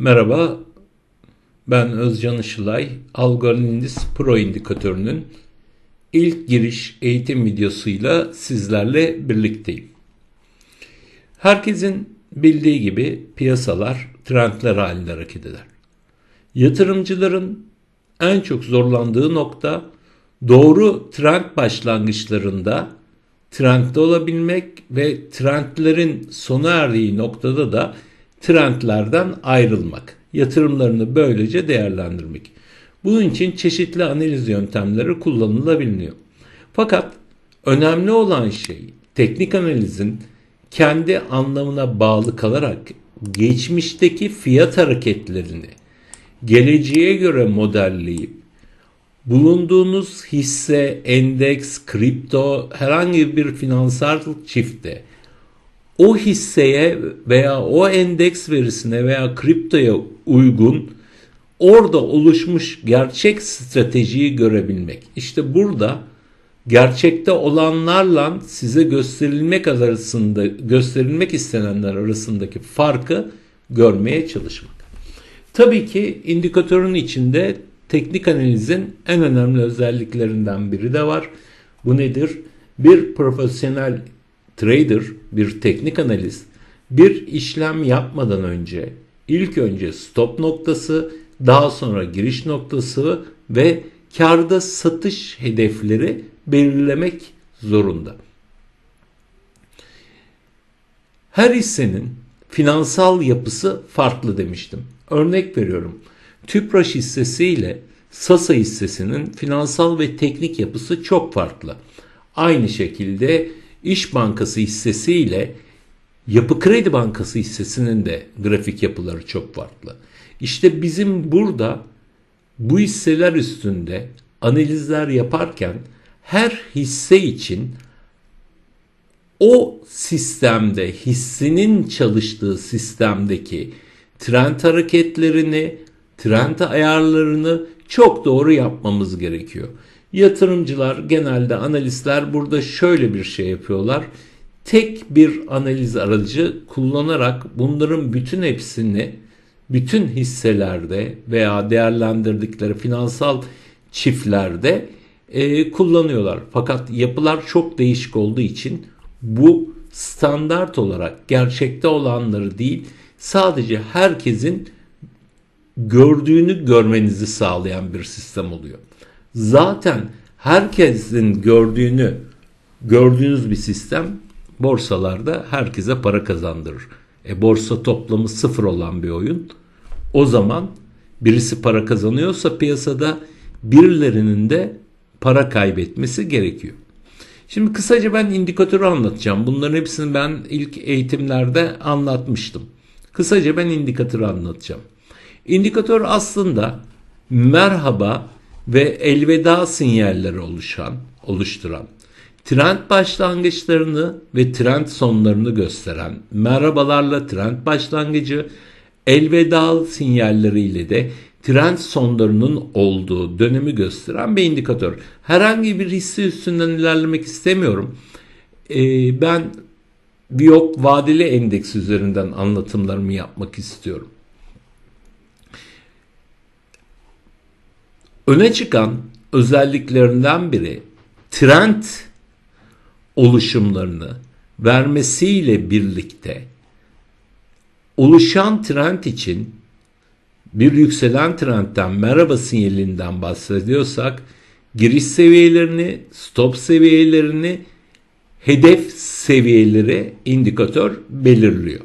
Merhaba, ben Özcan Işılay. Algolindis Pro indikatörünün ilk giriş eğitim videosuyla sizlerle birlikteyim. Herkesin bildiği gibi piyasalar trendler halinde hareket eder. Yatırımcıların en çok zorlandığı nokta doğru trend başlangıçlarında trendde olabilmek ve trendlerin sona erdiği noktada da trendlerden ayrılmak. Yatırımlarını böylece değerlendirmek. Bunun için çeşitli analiz yöntemleri kullanılabiliyor. Fakat önemli olan şey teknik analizin kendi anlamına bağlı kalarak geçmişteki fiyat hareketlerini geleceğe göre modelleyip bulunduğunuz hisse, endeks, kripto herhangi bir finansal çifte o hisseye veya o endeks verisine veya kriptoya uygun orada oluşmuş gerçek stratejiyi görebilmek. İşte burada gerçekte olanlarla size gösterilmek arasında gösterilmek istenenler arasındaki farkı görmeye çalışmak. Tabii ki indikatörün içinde teknik analizin en önemli özelliklerinden biri de var. Bu nedir? Bir profesyonel trader, bir teknik analiz bir işlem yapmadan önce ilk önce stop noktası, daha sonra giriş noktası ve karda satış hedefleri belirlemek zorunda. Her hissenin finansal yapısı farklı demiştim. Örnek veriyorum. Tüpraş hissesi ile Sasa hissesinin finansal ve teknik yapısı çok farklı. Aynı şekilde İş Bankası hissesi ile Yapı Kredi Bankası hissesinin de grafik yapıları çok farklı. İşte bizim burada bu hisseler üstünde analizler yaparken her hisse için o sistemde hissinin çalıştığı sistemdeki trend hareketlerini, trend ayarlarını çok doğru yapmamız gerekiyor. Yatırımcılar genelde analistler burada şöyle bir şey yapıyorlar. Tek bir analiz aracı kullanarak bunların bütün hepsini bütün hisselerde veya değerlendirdikleri finansal çiftlerde e, kullanıyorlar. Fakat yapılar çok değişik olduğu için bu standart olarak gerçekte olanları değil sadece herkesin gördüğünü görmenizi sağlayan bir sistem oluyor. Zaten herkesin gördüğünü gördüğünüz bir sistem borsalarda herkese para kazandırır. E borsa toplamı sıfır olan bir oyun. O zaman birisi para kazanıyorsa piyasada birilerinin de para kaybetmesi gerekiyor. Şimdi kısaca ben indikatörü anlatacağım. Bunların hepsini ben ilk eğitimlerde anlatmıştım. Kısaca ben indikatörü anlatacağım. İndikatör aslında merhaba ve elveda sinyalleri oluşan, oluşturan, trend başlangıçlarını ve trend sonlarını gösteren, merhabalarla trend başlangıcı, elveda sinyalleriyle de trend sonlarının olduğu dönemi gösteren bir indikatör. Herhangi bir hisse üstünden ilerlemek istemiyorum. Ee, ben Viyop vadeli endeks üzerinden anlatımlarımı yapmak istiyorum. Öne çıkan özelliklerinden biri trend oluşumlarını vermesiyle birlikte oluşan trend için bir yükselen trendten merhaba sinyalinden bahsediyorsak giriş seviyelerini, stop seviyelerini, hedef seviyeleri indikatör belirliyor.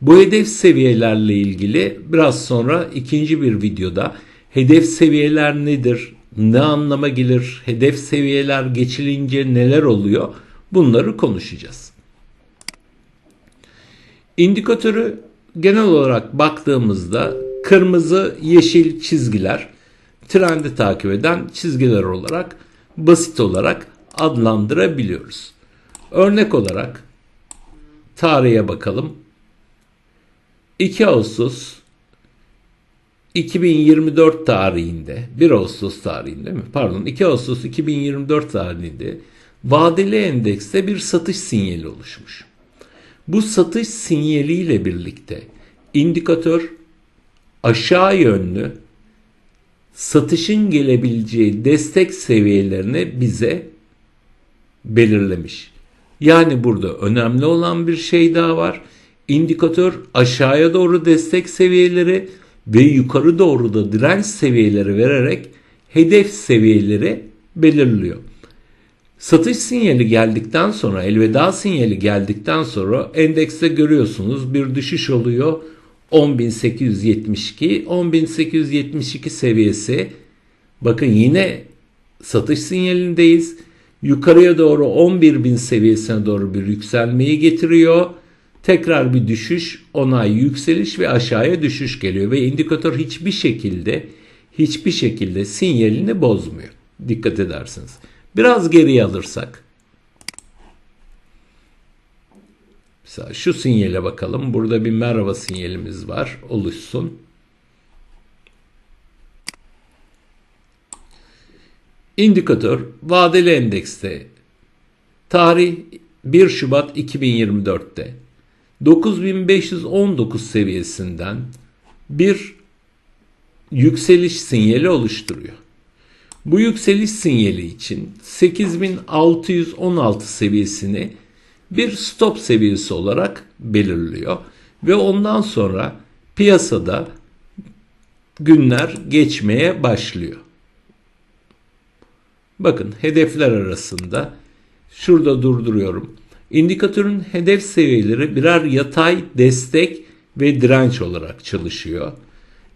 Bu hedef seviyelerle ilgili biraz sonra ikinci bir videoda hedef seviyeler nedir, ne anlama gelir, hedef seviyeler geçilince neler oluyor bunları konuşacağız. İndikatörü genel olarak baktığımızda kırmızı, yeşil çizgiler trendi takip eden çizgiler olarak basit olarak adlandırabiliyoruz. Örnek olarak tarihe bakalım. 2 Ağustos 2024 tarihinde 1 Ağustos tarihinde mi? Pardon 2 Ağustos 2024 tarihinde vadeli endekste bir satış sinyali oluşmuş. Bu satış sinyaliyle birlikte indikatör aşağı yönlü satışın gelebileceği destek seviyelerini bize belirlemiş. Yani burada önemli olan bir şey daha var. İndikatör aşağıya doğru destek seviyeleri ve yukarı doğru da direnç seviyeleri vererek hedef seviyeleri belirliyor. Satış sinyali geldikten sonra, elveda sinyali geldikten sonra endekste görüyorsunuz bir düşüş oluyor. 10.872, 10.872 seviyesi. Bakın yine satış sinyalindeyiz. Yukarıya doğru 11.000 seviyesine doğru bir yükselmeyi getiriyor. Tekrar bir düşüş, onay yükseliş ve aşağıya düşüş geliyor ve indikatör hiçbir şekilde hiçbir şekilde sinyalini bozmuyor. Dikkat edersiniz. Biraz geriye alırsak. Mesela şu sinyale bakalım. Burada bir merhaba sinyalimiz var. Oluşsun. İndikatör vadeli endekste tarih 1 Şubat 2024'te 9519 seviyesinden bir yükseliş sinyali oluşturuyor. Bu yükseliş sinyali için 8616 seviyesini bir stop seviyesi olarak belirliyor ve ondan sonra piyasada günler geçmeye başlıyor. Bakın hedefler arasında şurada durduruyorum. İndikatörün hedef seviyeleri birer yatay destek ve direnç olarak çalışıyor.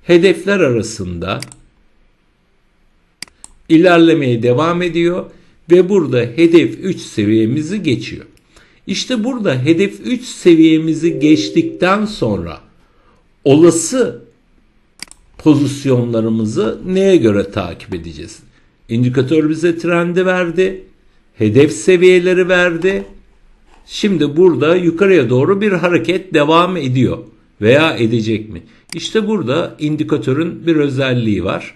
Hedefler arasında ilerlemeye devam ediyor ve burada hedef 3 seviyemizi geçiyor. İşte burada hedef 3 seviyemizi geçtikten sonra olası pozisyonlarımızı neye göre takip edeceğiz? İndikatör bize trendi verdi. Hedef seviyeleri verdi. Şimdi burada yukarıya doğru bir hareket devam ediyor veya edecek mi? İşte burada indikatörün bir özelliği var.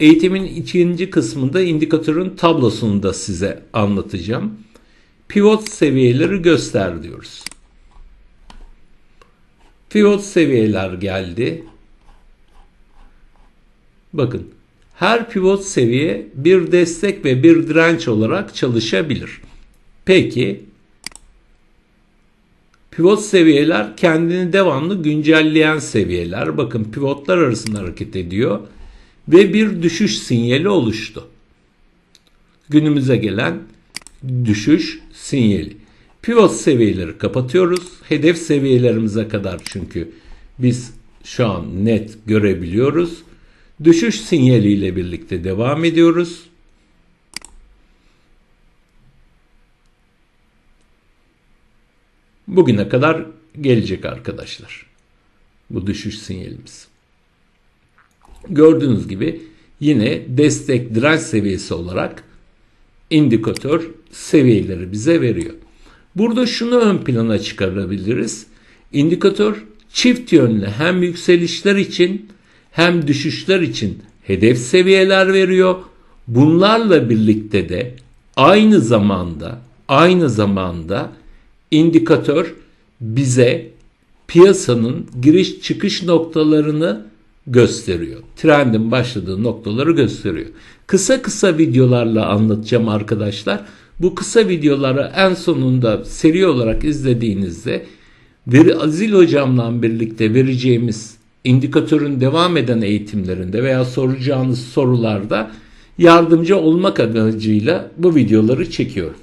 Eğitimin ikinci kısmında indikatörün tablosunu da size anlatacağım. Pivot seviyeleri göster diyoruz. Pivot seviyeler geldi. Bakın her pivot seviye bir destek ve bir direnç olarak çalışabilir. Peki pivot seviyeler kendini devamlı güncelleyen seviyeler. Bakın pivotlar arasında hareket ediyor ve bir düşüş sinyali oluştu. Günümüze gelen düşüş sinyali. Pivot seviyeleri kapatıyoruz. Hedef seviyelerimize kadar çünkü biz şu an net görebiliyoruz. Düşüş sinyaliyle birlikte devam ediyoruz. Bugüne kadar gelecek arkadaşlar. Bu düşüş sinyalimiz. Gördüğünüz gibi yine destek direnç seviyesi olarak indikatör seviyeleri bize veriyor. Burada şunu ön plana çıkarabiliriz. İndikatör çift yönlü hem yükselişler için hem düşüşler için hedef seviyeler veriyor. Bunlarla birlikte de aynı zamanda aynı zamanda indikatör bize piyasanın giriş çıkış noktalarını gösteriyor. Trendin başladığı noktaları gösteriyor. Kısa kısa videolarla anlatacağım arkadaşlar. Bu kısa videoları en sonunda seri olarak izlediğinizde Veri Azil hocamla birlikte vereceğimiz indikatörün devam eden eğitimlerinde veya soracağınız sorularda yardımcı olmak amacıyla bu videoları çekiyorum.